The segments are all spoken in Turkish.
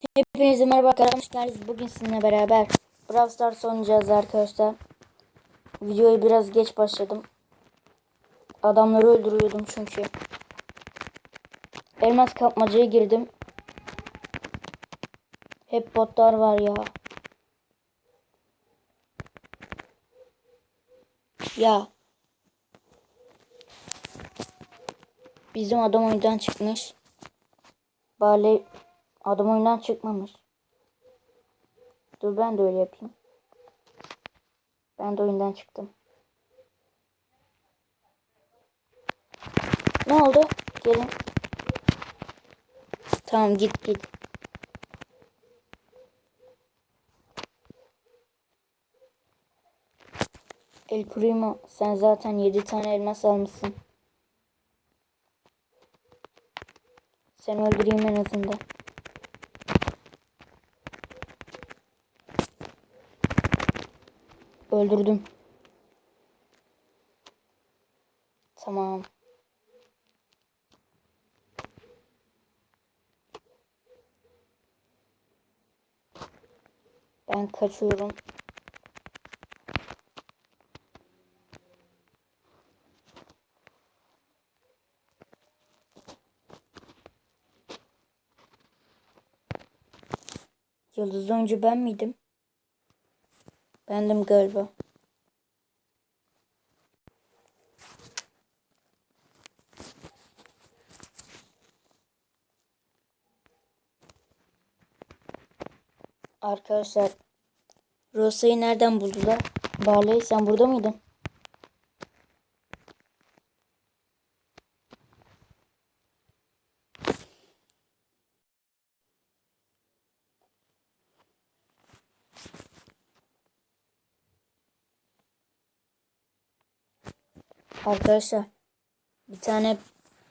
Hepinize merhaba arkadaşlar. Bugün sizinle beraber Brawl Stars oynayacağız arkadaşlar. Videoyu biraz geç başladım. Adamları öldürüyordum çünkü. Elmas kapmacaya girdim. Hep botlar var ya. Ya. Bizim adam oyundan çıkmış. Bale adam oyundan çıkmamış. Dur ben de öyle yapayım. Ben de oyundan çıktım. Ne oldu? Gelin. Tamam git git. El Primo sen zaten 7 tane elmas almışsın. Seni öldüreyim en azından. Öldürdüm. Tamam. Ben kaçıyorum. Yıldız oyuncu ben miydim? Bendim galiba. Arkadaşlar Rosa'yı nereden buldular? Barley sen burada mıydın? Arkadaşlar bir tane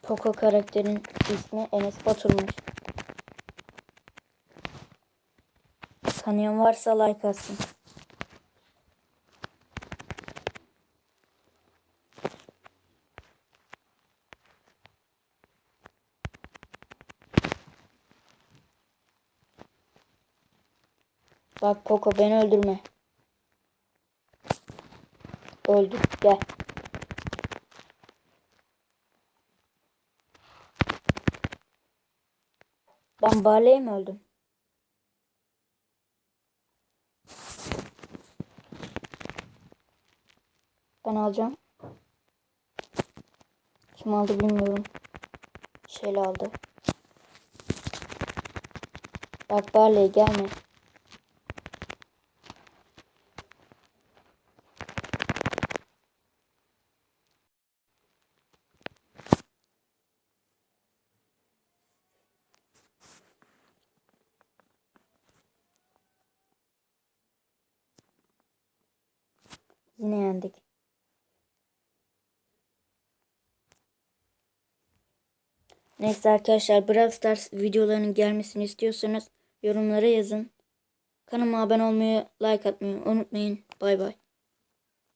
Poco karakterin ismi Enes Batur'muş. Tanıyan varsa like atsın. Bak Koko beni öldürme. Öldü. Gel. Ben Barley'e mi öldüm? Ben alacağım. Kim aldı bilmiyorum. Şeyle aldı. Bak Barley gelme. Yine yendik. Neyse arkadaşlar Brawl Stars videolarının gelmesini istiyorsanız yorumlara yazın. Kanalıma abone olmayı, like atmayı unutmayın. Bay bay.